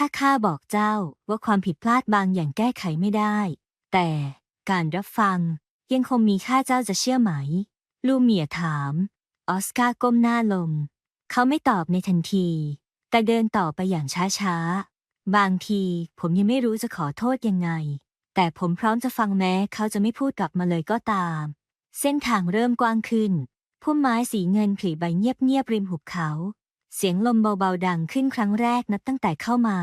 ถ้าข้าบอกเจ้าว่าความผิดพลาดบางอย่างแก้ไขไม่ได้ แต่การรับฟังยังคงมีค่าเจ้าจะเชื่อไหม ลูเมียถาม ออสการ์ก้มหน้าลง เขาไม่ตอบในทันที แต่เดินต่อไปอย่างช้าๆ บางทีผมยังไม่รู้จะขอโทษยังไง แต่ผมพร้อมจะฟังแม้เขาจะไม่พูดกลับมาเลยก็ตาม เส้นทางเริ่มกว้างขึ้นพุ่มไม้สีเงินผลิใบเงียบๆริมหุบเขา เสียงลมเบาๆดังขึ้นครั้งแรกนับตั้งแต่เข้ามา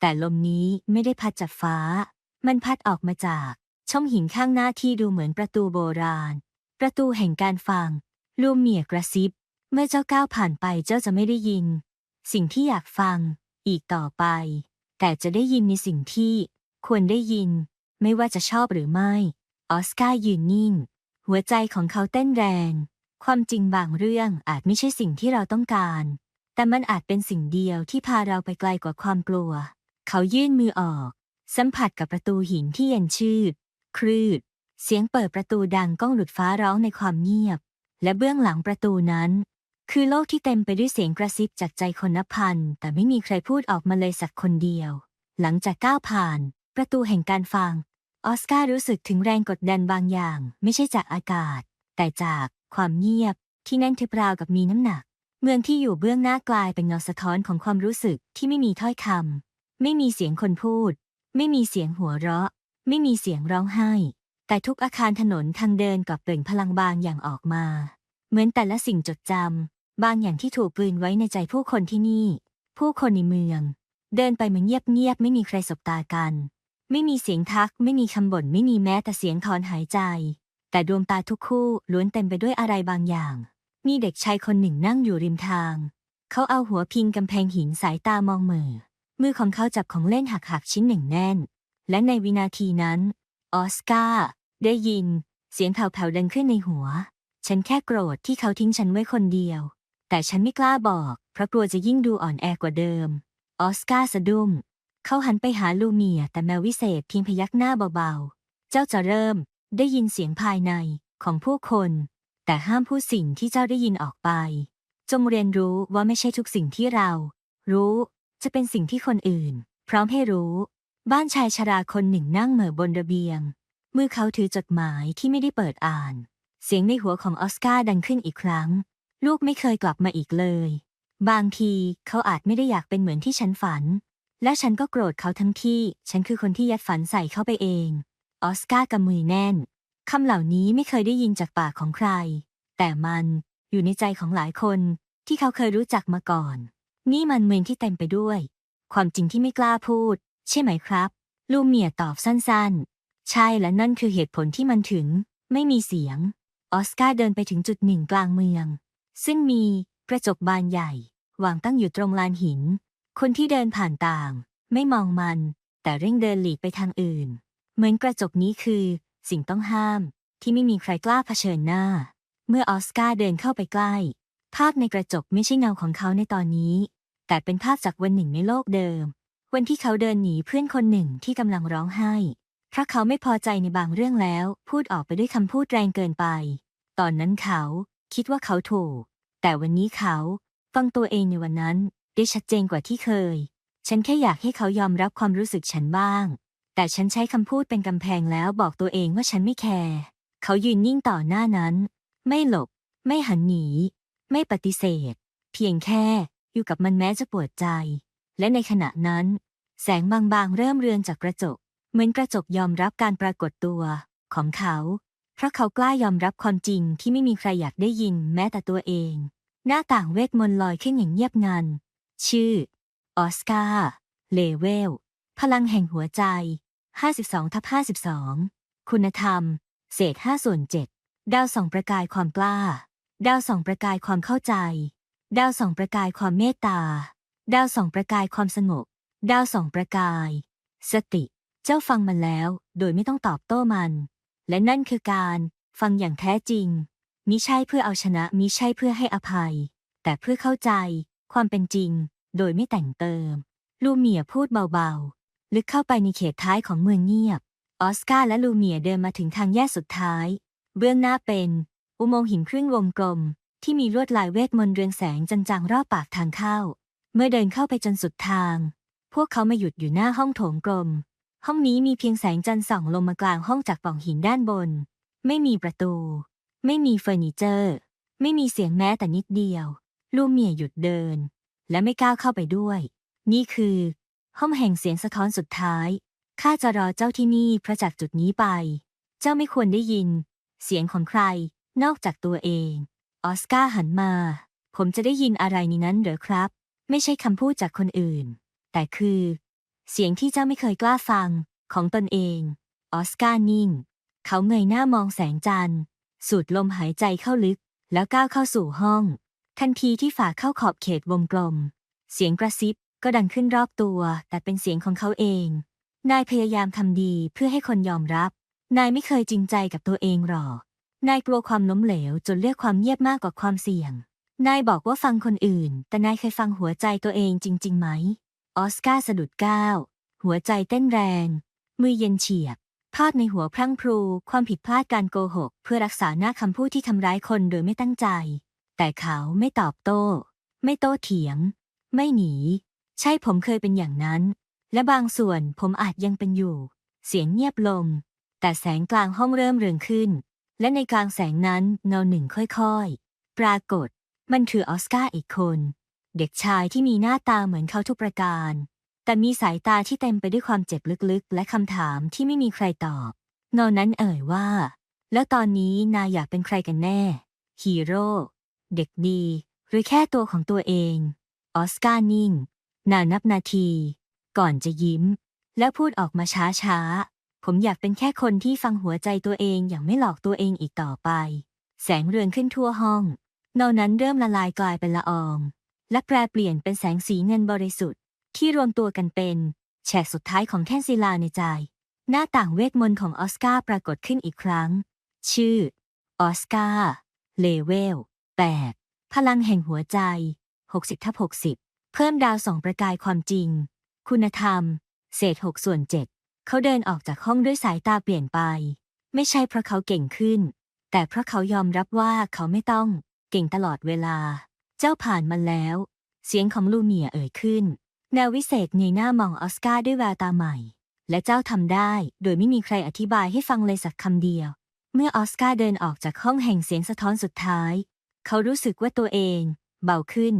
แต่ลมนี้ไม่ได้พัดจากฟ้า มันพัดออกมาจาก ช่องหินข้างหน้าที่ดูเหมือนประตูโบราณ ประตูแห่งการฟัง ลูมเมียกระซิบ เมื่อเจ้าก้าวผ่านไปเจ้าจะไม่ได้ยิน สิ่งที่อยากฟัง อีกต่อไป แต่จะได้ยินในสิ่งที่ควรได้ยิน ไม่ว่าจะชอบหรือไม่ ออสการ์ยืนนิ่ง หัวใจของเขาเต้นแรง ความจริงบางเรื่องอาจไม่ใช่สิ่งที่เราต้องการ แต่มันอาจเป็นสิ่งเดียวที่พาเราไปไกลกว่าความกลัว เขายื่นมือออก สัมผัสกับประตูหินที่เย็นชืด ครืด เสียงเปิดประตูดังก้องหลุดฟ้าร้องในความเงียบ และเบื้องหลังประตูนั้น คือโลกที่เต็มไปด้วยเสียงกระซิบจากใจคนนับพัน แต่ไม่มีใครพูดออกมาเลยสักคนเดียว หลังจากก้าวผ่าน ประตูแห่งการฟัง ออสการ์รู้สึกถึงแรงกดดันบางอย่าง ไม่ใช่จากอากาศ แต่จากความเงียบที่แน่นทึบราวกับมีน้ำหนัก เมืองที่อยู่เบื้องหน้ากลายเป็นเงาสะท้อนของความรู้สึกที่ไม่มีถ้อยคำไม่มีเสียงคนพูด ไม่มีเสียงหัวเราะ ไม่มีเสียงร้องไห้ แต่ทุกอาคารถนนทางเดินกับเปล่งพลังบางอย่างออกมา เหมือนแต่ละสิ่งจดจำบางอย่างที่ถูกกลืนไว้ในใจผู้คนที่นี่ ผู้คนในเมือง เดินไปเหมือนเงียบๆไม่มีใครสบตากัน ไม่มีเสียงทัก ไม่มีคำบ่นไม่มีแม้แต่เสียงถอนหายใจ แต่ดวงตาทุกคู่ล้วนเต็มไปด้วยอะไรบางอย่าง มีเด็กชายคนหนึ่งนั่งอยู่ริมทาง เขาเอาหัวพิงกำแพงหินสายตามองม่อมือของเขาจับของเล่นหักๆชิ้นหนึ่งแน่น และในวินาทีนั้น ออสการ์ได้ยิน เสียงแผ่วๆดังขึ้นในหัว ฉันแค่โกรธที่เขาทิ้งฉันไว้คนเดียว แต่ฉันไม่กล้าบอก เพราะกลัวจะยิ่งดูอ่อนแอกว่าเดิม ออสการ์สะดุ้งเขาหันไปหาลูเมีย แต่แมววิเศษเพียงพยักหน้าเบาๆ เจ้าจะเริ่มได้ยินเสียงภายในของผู้คน แต่ห้ามพูดสิ่งที่เจ้าได้ยินออกไป จงเรียนรู้ว่าไม่ใช่ทุกสิ่งที่เรา รู้จะเป็นสิ่งที่คนอื่น พร้อมให้รู้ บ้านชายชราคนหนึ่งนั่งเหม่อบนระเบียง มือเขาถือจดหมายที่ไม่ได้เปิดอ่าน เสียงในหัวของออสการ์ดังขึ้นอีกครั้ง ลูกไม่เคยกลับมาอีกเลย บางทีเขาอาจไม่ได้อยากเป็นเหมือนที่ฉันฝัน และฉันก็โกรธเขาทั้งที่ ฉันคือคนที่ยัดฝันใส่เข้าไปเอง ออสการ์กำมือแน่น คำเหล่านี้ไม่เคยได้ยินจากปากของใคร แต่มันอยู่ในใจของหลายคนที่เขาเคยรู้จักมาก่อน นี่มันเมืองที่เต็มไปด้วย ความจริงที่ไม่กล้าพูด ใช่ไหมครับ ลูเมียตอบสั้นๆ ใช่และนั่นคือเหตุผลที่มันถึง ไม่มีเสียง ออสการ์เดินไปถึงจุดหนึ่งกลางเมือง ซึ่งมีกระจกบานใหญ่ วางตั้งอยู่ตรงลานหิน คนที่เดินผ่านต่าง ไม่มองมัน แต่เร่งเดินหลีกไปทางอื่น เหมือนกระจกนี้คือ สิ่งต้องห้ามที่ไม่มีใครกล้าเผชิญหน้า เมื่อออสการ์เดินเข้าไปใกล้ ภาพในกระจกไม่ใช่เงาของเขาในตอนนี้ แต่เป็นภาพจากวันหนึ่งในโลกเดิม วันที่เขาเดินหนีเพื่อนคนหนึ่งที่กำลังร้องไห้เพราะเขาไม่พอใจในบางเรื่องแล้ว พูดออกไปด้วยคำพูดแรงเกินไป ตอนนั้นเขาคิดว่าเขาถูก แต่วันนี้เขาฟังตัวเองในวันนั้นได้ชัดเจนกว่าที่เคย ฉันแค่อยากให้เขายอมรับความรู้สึกฉันบ้าง แต่ฉันใช้คำพูดเป็นกำแพงแล้วบอกตัวเองว่าฉันไม่แคร์เขายืนนิ่งต่อหน้านั้น ไม่หลบ ไม่หันหนี ไม่ปฏิเสธ เพียงแค่อยู่กับมันแม้จะปวดใจ และในขณะนั้น แสงบางๆ เริ่มเรืองจากกระจก เหมือนกระจกยอมรับการปรากฏตัวของเขา เพราะเขากล้ายอมรับความจริงที่ไม่มีใครอยากได้ยินแม้แต่ตัวเอง หน้าต่างเวทมนต์ลอยขึ้นอย่างเงียบงัน ชื่อ ออสการ์ เลเวล พลังแห่งหัวใจ 52ทับ52 คุณธรรม เศษ5ส่วน7ดาวสองประกายความกล้า ดาวสองประกายความเข้าใจ ดาวสองประกายความเมตตา ดาวสองประกายความสงบ ดาวสองประกาย สติ เจ้าฟังมันแล้ว โดยไม่ต้องตอบโต้มัน และนั่นคือการฟังอย่างแท้จริง มิใช่เพื่อเอาชนะมิใช่เพื่อให้อภัย แต่เพื่อเข้าใจ ความเป็นจริง โดยไม่แต่งเติม ลูเมียพูดเบาๆ ลึกเข้าไปในเขตท้ายของเมืองเงียบ ออสการ์และลูเมียเดินมาถึงทางแยกสุดท้าย เบื้องหน้าเป็น อุโมงค์หินครึ่งวงกลม ที่มีลวดลายเวทมนต์เรืองแสงจางๆรอบปากทางเข้า เมื่อเดินเข้าไปจนสุดทาง พวกเขามาหยุดอยู่หน้าห้องโถงกลม ห้องนี้มีเพียงแสงจันทร์ส่องลงมากลางห้องจากปล่องหินด้านบน ไม่มีประตู ไม่มีเฟอร์นิเจอร์ ไม่มีเสียงแม้แต่นิดเดียว ลูเมียหยุดเดิน และไม่ก้าวเข้าไปด้วย นี่คือ ห้องแห่งเสียงสะท้อนสุดท้าย ข้าจะรอเจ้าที่นี่พระจากจุดนี้ไป เจ้าไม่ควรได้ยิน เสียงของใคร นอกจากตัวเอง ออสการ์หันมา ผมจะได้ยินอะไรในนั้นเหรอครับ ไม่ใช่คำพูดจากคนอื่น แต่คือ เสียงที่เจ้าไม่เคยกล้าฟังของตนเอง ออสการ์นิ่ง เขาเงยหน้ามองแสงจันทร์ สูดลมหายใจเข้าลึก แล้วก้าวเข้าสู่ห้อง ทันทีที่ฝ่าเข้าขอบเขตวงกลม เสียงกระซิบ ก็ดังขึ้นรอบตัว แต่เป็นเสียงของเขาเอง นายพยายามทำดีเพื่อให้คนยอมรับ นายไม่เคยจริงใจกับตัวเองหรอก นายกลัวความล้มเหลวจนเลือกความเงียบมากกว่าความเสี่ยง นายบอกว่าฟังคนอื่น แต่นายเคยฟังหัวใจตัวเองจริง ๆ ไหม ออสการ์สะดุดก้าว หัวใจเต้นแรง มือเย็นเฉียบทอดในหัวพรั่งพรู ความผิดพลาดการโกหก เพื่อรักษาหน้าคำพูดที่ทำร้ายคนโดยไม่ตั้งใจ แต่เขาไม่ตอบโต้ ไม่โต้เถียง ไม่หนี ใช่ผมเคยเป็นอย่างนั้น และบางส่วนผมอาจยังเป็นอยู่ เสียงเงียบลง แต่แสงกลางห้องเริ่มเรืองขึ้น และในกลางแสงนั้นเงาหนึ่งค่อยๆ ปรากฏ มันคือออสการ์อีกคน เด็กชายที่มีหน้าตาเหมือนเขาทุกประการ แต่มีสายตาที่เต็มไปด้วยความเจ็บลึกๆ และคำถามที่ไม่มีใครตอบเงานั้นเอ่ยว่า แล้วตอนนี้นายอยากเป็นใครกันแน่ ฮีโร่ เด็กดี หรือแค่ตัวของตัวเอง ออสการ์นิ่ง นานนับนาที ก่อนจะยิ้ม แล้วพูดออกมาช้าๆ ผมอยากเป็นแค่คนที่ฟังหัวใจตัวเองอย่างไม่หลอกตัวเองอีกต่อไป แสงเรืองขึ้นทั่วห้องเงานั้นเริ่มละลายกลายเป็นละออง และแปรเปลี่ยนเป็นแสงสีเงินบริสุทธิ์ ที่รวมตัวกันเป็นแฉกสุดท้ายของแท่นศิลาในใจ หน้าต่างเวทมนต์ของออสการ์ปรากฏขึ้นอีกครั้ง ชื่อออสการ์เลเวล8พลังแห่งหัวใจ 60ทับ60 เพิ่มดาวสองประกายความจริง คุณธรรม เศษ6ส่วน7เขาเดินออกจากห้องด้วยสายตาเปลี่ยนไป ไม่ใช่เพราะเขาเก่งขึ้น แต่เพราะเขายอมรับว่าเขาไม่ต้อง เก่งตลอดเวลา เจ้าผ่านมันแล้ว เสียงของลูเมียเอ่ยขึ้น แนววิเศษเงยหน้ามองออสการ์ด้วยแววตาใหม่ และเจ้าทำได้ โดยไม่มีใครอธิบายให้ฟังเลยสักคำเดียว เมื่อออสการ์เดินออกจากห้องแห่งเสียงสะท้อนสุดท้าย เขารู้สึกว่าตัวเอง เบาขึ้น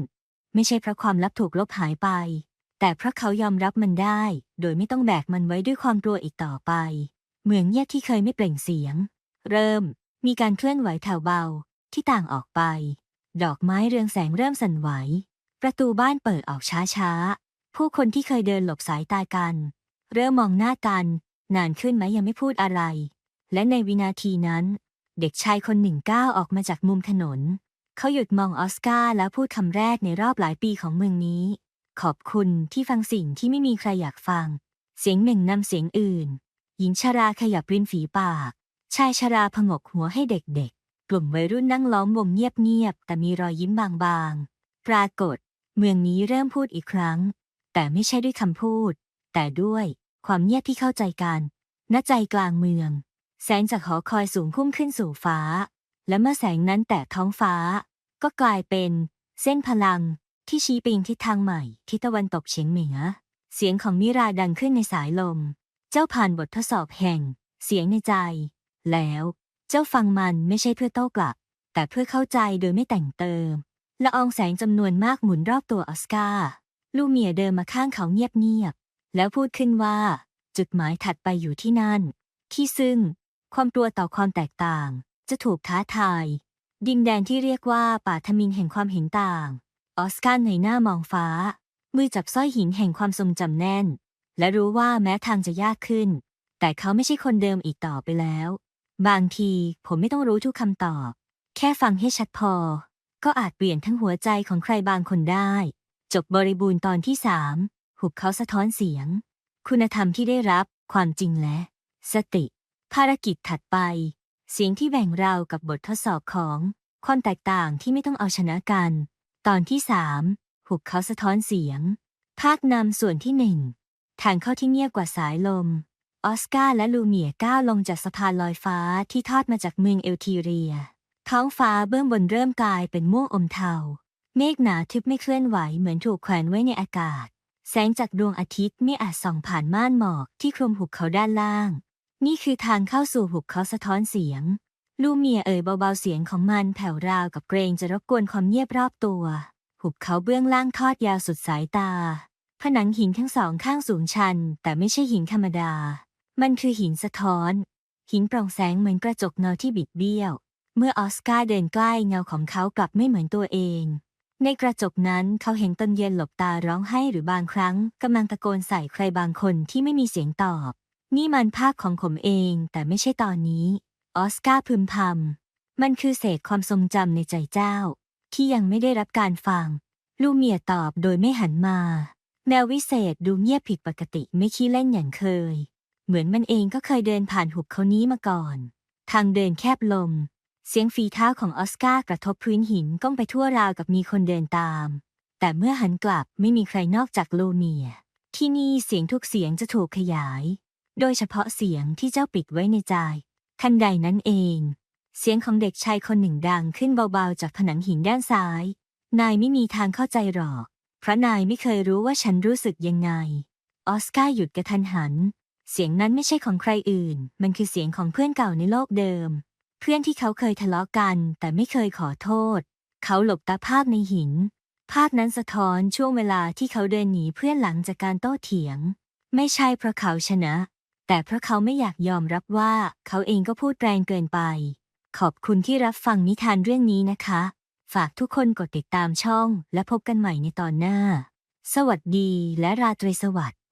ไม่ใช่เพราะความลับถูกลบหายไป แต่เพราะเขายอมรับมันได้ โดยไม่ต้องแบกมันไว้ด้วยความกลัวอีกต่อไป เหมืองเงียบที่เคยไม่เปล่งเสียง เริ่มมีการเคลื่อนไหวแถวเบาที่ต่างออกไป ดอกไม้เรืองแสงเริ่มสั่นไหว ประตูบ้านเปิดออกช้าๆ ผู้คนที่เคยเดินหลบสายตากัน เริ่มมองหน้ากัน นานขึ้นไหมยังไม่พูดอะไร และในวินาทีนั้น เด็กชายคนหนึ่งก้าวออกมาจากมุมถนน เขาหยุดมองออสการ์แล้วพูดคำแรกในรอบหลายปีของเมืองนี้ ขอบคุณที่ฟังสิ่งที่ไม่มีใครอยากฟัง เสียงหนึ่งนำเสียงอื่น หญิงชราขยับริมฝีปาก ชายชราผงกหัวให้เด็กๆ กลุ่มวัยรุ่นนั่งล้อมวงเงียบๆแต่มีรอยยิ้มบางๆ ปรากฏ เมืองนี้เริ่มพูดอีกครั้ง แต่ไม่ใช่ด้วยคำพูด แต่ด้วยความเงียบที่เข้าใจกันณใจกลางเมือง แสงจากหอคอยสูงพุ่งขึ้นสู่ฟ้า และเมื่อแสงนั้นแตะท้องฟ้า ก็กลายเป็น เส้นพลังที่ชี้ไปยังทิศทางใหม่ทิศตะวันตกเฉียงเหนือ เสียงของมิราดังขึ้นในสายลม เจ้าผ่านบททดสอบแห่ง เสียงในใจ แล้ว เจ้าฟังมันไม่ใช่เพื่อโต้กลับ แต่เพื่อเข้าใจโดยไม่แต่งเติมละอองแสงจำนวนมากหมุนรอบตัวออสการ์ลูเมียเดินมาข้างเขาเงียบๆแล้วพูดขึ้นว่า จุดหมายถัดไปอยู่ที่นั่น ที่ซึ่ง ความกลัวต่อความแตกต่าง จะถูกท้าทาย ดินแดนที่เรียกว่าป่าทมินแห่งความเห็นต่าง ออสการ์ในหน้ามองฟ้า มือจับสร้อยหินแห่งความทรงจำแน่น และรู้ว่าแม้ทางจะยากขึ้น แต่เขาไม่ใช่คนเดิมอีกต่อไปแล้ว บางทีผมไม่ต้องรู้ทุกคำตอบ แค่ฟังให้ชัดพอ ก็อาจเปลี่ยนทั้งหัวใจของใครบางคนได้ จบบริบูรณ์ตอนที่สามหุบเขาสะท้อนเสียง คุณธรรมที่ได้รับ ความจริงและ สติ ภารกิจถัดไป เสียงที่แบ่งเรากับบททดสอบของความแตกต่างที่ไม่ต้องเอาชนะกัน ตอนที่สามหุบเขาสะท้อนเสียง ภาคนำส่วนที่หนึ่งทางเข้าที่เงียบกว่าสายลม ออสการ์และลูเมียก้าวลงจากสะพานลอยฟ้าที่ทอดมาจากเมืองเอลทีเรีย ท้องฟ้าเบื้องบนเริ่มกลายเป็นม่วงอมเทา เมฆหนาทึบไม่เคลื่อนไหวเหมือนถูกแขวนไว้ในอากาศ แสงจากดวงอาทิตย์ไม่อาจส่องผ่านม่านหมอกที่คลุมหุบเขาด้านล่าง นี่คือทางเข้าสู่หุบเขาสะท้อนเสียง ลูเมียเอ่ยเบาๆเสียงของมันแผ่วราวกับเกรงจะรบกวนความเงียบรอบตัว หุบเขาเบื้องล่างทอดยาวสุดสายตา ผนังหินทั้งสองข้างสูงชัน แต่ไม่ใช่หินธรรมดา มันคือหินสะท้อน หินโปร่งแสงเหมือนกระจกเงาที่บิดเบี้ยว เมื่อออสการ์เดินใกล้เงาของเขากลับไม่เหมือนตัวเอง ในกระจกนั้นเขาเห็นตนเย็นหลบตาร้องไห้หรือบางครั้งกำลังตะโกนใส่ใครบางคนที่ไม่มีเสียงตอบ นี่มันภาพของผมเองแต่ไม่ใช่ตอนนี้ ออสการ์พึมพำมันคือเศษความทรงจำในใจเจ้า ที่ยังไม่ได้รับการฟัง ลูเมียตอบโดยไม่หันมาแนววิเศษดูเงียบผิดปกติไม่ขี้เล่นอย่างเคย เหมือนมันเองก็เคยเดินผ่านหุบเขานี้มาก่อน ทางเดินแคบลมเสียงฝีเท้าของออสการ์กระทบพื้นหินก้องไปทั่วราวกับมีคนเดินตาม แต่เมื่อหันกลับไม่มีใครนอกจากลูเมีย ที่นี่เสียงทุกเสียงจะถูกขยาย โดยเฉพาะเสียงที่เจ้าปิดไว้ในใจทันใดนั้นเอง เสียงของเด็กชายคนหนึ่งดังขึ้นเบาๆจากผนังหินด้านซ้าย นายไม่มีทางเข้าใจหรอก เพราะนายไม่เคยรู้ว่าฉันรู้สึกยังไง ออสการ์หยุดกระทันหัน เสียงนั้นไม่ใช่ของใครอื่น มันคือเสียงของเพื่อนเก่าในโลกเดิม เพื่อนที่เขาเคยทะเลาะกัน แต่ไม่เคยขอโทษ เขาหลบตาภาพในหิน ภาพนั้นสะท้อนช่วงเวลาที่เขาเดินหนีเพื่อนหลังจากการโต้เถียง ไม่ใช่เพราะเขาชนะ แต่เพราะเขาไม่อยากยอมรับว่าเขาเองก็พูดแรงเกินไป ขอบคุณที่รับฟังนิทานเรื่องนี้นะคะ ฝากทุกคนกดติดตามช่องและพบกันใหม่ในตอนหน้า สวัสดีและราตรีสวัสดิ์